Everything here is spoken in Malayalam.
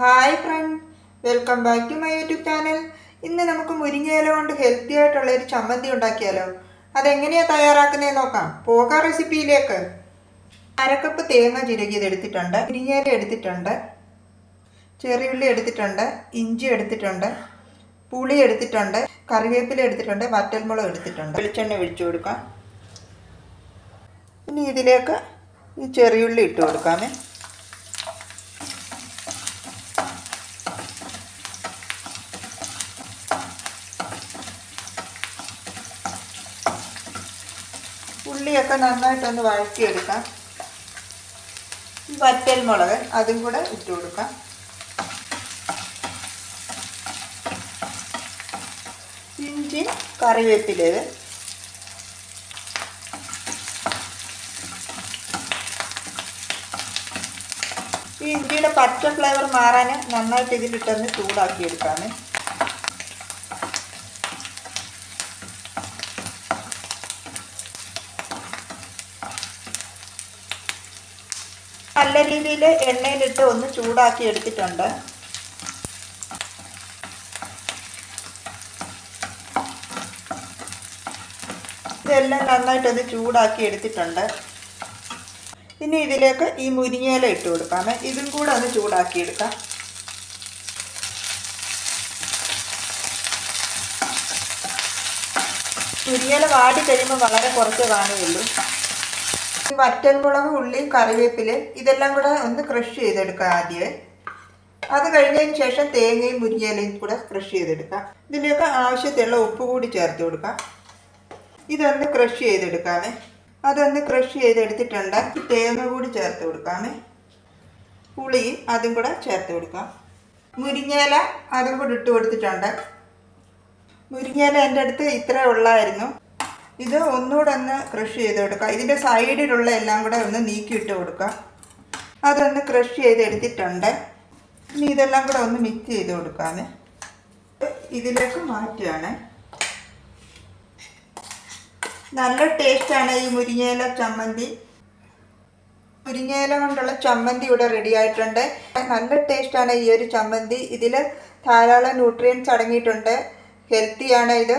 Hi friend welcome back to my YouTube channel ഇന്ന് നമുക്ക് മുരിങ്ങയില കൊണ്ട് ഹെൽത്തി ആയിട്ടുള്ള ഒരു ചമ്മന്തി ഉണ്ടാക്കിയാലോ? അതെങ്ങനെയാണ് തയ്യാറാക്കുന്നത് നോക്കാം. പോകാം റെസിപ്പിയിലേക്ക് അരക്കപ്പ് തേങ്ങ ചിരകിയത് എടുത്തിട്ടുണ്ട്. മുരിങ്ങയില എടുത്തിട്ടുണ്ട്. ചെറിയുള്ളി എടുത്തിട്ടുണ്ട്. ഇഞ്ചി എടുത്തിട്ടുണ്ട്. പുളി എടുത്തിട്ടുണ്ട്. കറിവേപ്പില എടുത്തിട്ടുണ്ട്. വറ്റൽമുളക് എടുത്തിട്ടുണ്ട്. വെളിച്ചെണ്ണ ഒഴിച്ചു കൊടുക്കാം. ഇനി ഇതിലേക്ക് ഈ ചെറിയുള്ളി ഇട്ട് കൊടുക്കാമേ. ഉള്ളിയൊക്കെ നന്നായിട്ടൊന്ന് വഴറ്റിയെടുക്കാം. ഈ വറ്റൽ മുളക് അതും കൂടെ ഇട്ട് കൊടുക്കാം. ഇഞ്ചി കറിവേപ്പിലേത് ഈ ഇഞ്ചിയുടെ പച്ച ഫ്ലേവർ മാറാൻ നന്നായിട്ട് ഇതിലിട്ടൊന്ന് ചൂടാക്കി നല്ല രീതിയിൽ എണ്ണയിലിട്ട് ഒന്ന് ചൂടാക്കി എടുത്തിട്ടുണ്ട്. ഇതെല്ലാം നന്നായിട്ടൊന്ന് ചൂടാക്കി എടുത്തിട്ടുണ്ട്. ഇനി ഇതിലേക്ക് ഈ മുരിങ്ങയില ഇട്ട് കൊടുക്കാം ഇതും കൂടെ ഒന്ന് ചൂടാക്കി എടുക്കാം. മുരിങ്ങയില വാടി കഴിയുമ്പോൾ വളരെ കുറച്ച് കാണുകയുള്ളൂ. ഈ വറ്റൽമുളക് ഉള്ളിയും കറിവേപ്പിലയും ഇതെല്ലാം കൂടെ ഒന്ന് ക്രഷ് ചെയ്തെടുക്കുക ആദ്യമേ അത് കഴിഞ്ഞതിന് ശേഷം തേങ്ങയും മുരിങ്ങയിലയും കൂടെ ക്രഷ് ചെയ്തെടുക്കാം ഇതിലേക്ക് ആവശ്യത്തിലുള്ള ഉപ്പ് കൂടി ചേർത്ത് കൊടുക്കാം ഇതൊന്ന് ക്രഷ് ചെയ്തെടുക്കാമേ. അതൊന്ന് ക്രഷ് ചെയ്തെടുത്തിട്ടുണ്ട്. തേങ്ങ കൂടി ചേർത്ത് കൊടുക്കാമേ. പുളിയും അതും കൂടെ ചേർത്ത് കൊടുക്കാം മുരിങ്ങയില അതും കൂടി ഇട്ട് കൊടുത്തിട്ടുണ്ട്. മുരിങ്ങയില എന്റെ അടുത്ത് ഇത്ര ഉള്ളായിരുന്നു. ഇത് ഒന്നുകൂടെ ഒന്ന് ക്രഷ് ചെയ്ത് കൊടുക്കുക. ഇതിന്റെ സൈഡിലുള്ള എല്ലാം കൂടെ ഒന്ന് നീക്കിയിട്ട് കൊടുക്കുക. അതൊന്ന് ക്രഷ് ചെയ്ത് എടുത്തിട്ടുണ്ട് ഇനി ഇതെല്ലാം കൂടെ ഒന്ന് മിക്സ് ചെയ്ത് കൊടുക്കാമേ. ഇതിലേക്ക് മാറ്റുകയാണ്. നല്ല ടേസ്റ്റാണ് ഈ മുരിങ്ങയില ചമ്മന്തി. മുരിങ്ങയില കൊണ്ടുള്ള ചമ്മന്തി ഇവിടെ റെഡി ആയിട്ടുണ്ട്. നല്ല ടേസ്റ്റാണ് ഈ ഒരു ചമ്മന്തി. ഇതിൽ ധാരാളം ന്യൂട്രിയൻസ് അടങ്ങിയിട്ടുണ്ട്. ഹെൽത്തിയാണ് ഇത്.